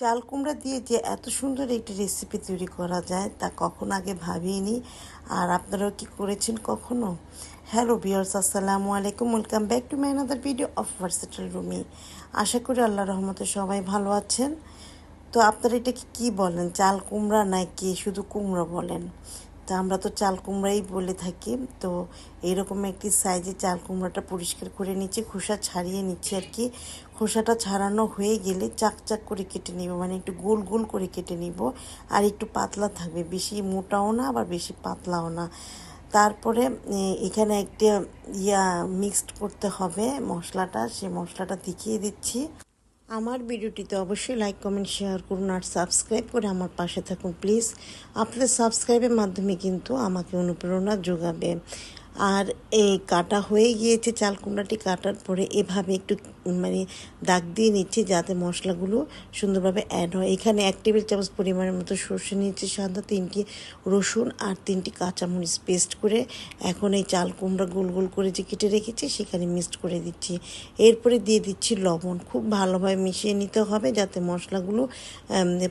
চাল কুমড়া দিয়ে যে এত সুন্দর একটি রেসিপি তৈরি করা যায়, তা কখনো আগে ভাবিনি। আর আপনারাও কি করেছেন কখনো? হ্যালো বিয়ার্স আসসালামু আলাইকুম। Welcome back to my another video of versatile Rumi আশা করি আল্লাহ রহমতে সবাই ভালো আছেন। তো আপনারা এটাকে কি বলেন চাল কুমড়া নাকি শুধু কুমড়া বলেন? তো আমরা তো চাল কুমড়াই বলে থাকি। তো এরকম একটি সাইজে চাল কুমড়াটা পরিষ্কার করে নিচ্ছি, খোসা ছাড়িয়ে নিচ্ছি আর কি। খোসাটা ছাড়ানো হয়ে গেলে চাক চাক করে কেটে নিব মানে একটু গোল গোল করে কেটে নিব। আর একটু পাতলা থাকবে, বেশি মোটাও না, আবার বেশি পাতলাও না। তারপরে এখানে একটা ইয়া মিক্সড করতে হবে মশলাটা সেই মশলাটা দেখিয়ে দিচ্ছি। আমার ভিডিওটিতে অবশ্যই লাইক কমেন্ট শেয়ার করুন আর সাবস্ক্রাইব করে আমার পাশে থাকুন প্লিজ আপনাদের সাবস্ক্রাইবের মাধ্যমে কিন্তু আমাকে অনুপ্রেরণা যোগাবে। আর এই কাটা হয়ে গিয়েছে, চাল কুমড়াটি কাটার পরে এভাবে একটু মানে দাগ দিয়ে নিচ্ছি যাতে মশলাগুলো সুন্দরভাবে অ্যাড হয়। এখানে এক টেবিল চামচ পরিমাণের মতো সর্ষে নিয়েছি, সাদা তিনটি রসুন আর তিনটি কাঁচামরিচ পেস্ট করে এখন এই চাল কুমড়া গোল গোল করে যে কেটে রেখেছি সেখানে মিক্সড করে দিচ্ছি। এরপরে দিয়ে দিচ্ছি লবণ। খুব ভালোভাবে মিশিয়ে নিতে হবে যাতে মশলাগুলো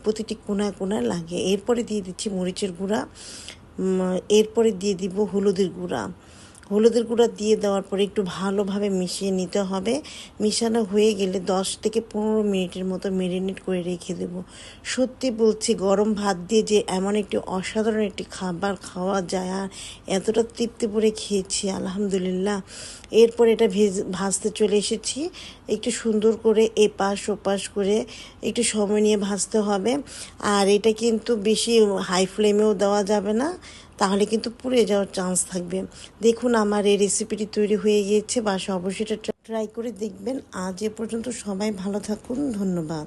প্রতিটি কোনায় কোনায় লাগে। এরপরে দিয়ে দিচ্ছি মরিচের গুঁড়া। এরপরে দিয়ে দিব হলুদের গুঁড়া। হলুদের গুঁড়া দিয়ে দেওয়ার পরে একটু ভালোভাবে মিশিয়ে নিতে হবে। মিশানো হয়ে গেলে দশ থেকে পনেরো মিনিটের মতো মেরিনেট করে রেখে দেব। সত্যি বলছি, গরম ভাত দিয়ে যে এমন একটি অসাধারণ একটি খাবার খাওয়া যায় আর এতটা তৃপ্তি করে খেয়েছি, আলহামদুলিল্লাহ। এরপর এটা ভেজ, ভাজতে চলে এসেছি। একটু সুন্দর করে এপাশ ওপাশ করে একটু সময় নিয়ে ভাজতে হবে। আর এটা কিন্তু বেশি হাই ফ্লেমেও দেওয়া যাবে না। তাহলে কিন্তু পুড়ে যাওয়ার চান্স থাকবে। দেখুন আমার এই রেসিপিটি তৈরি হয়ে গিয়েছে বাসা অবশ্যই এটা ট্রাই করে দেখবেন। আজ এ পর্যন্ত সবাই ভালো থাকুন, ধন্যবাদ।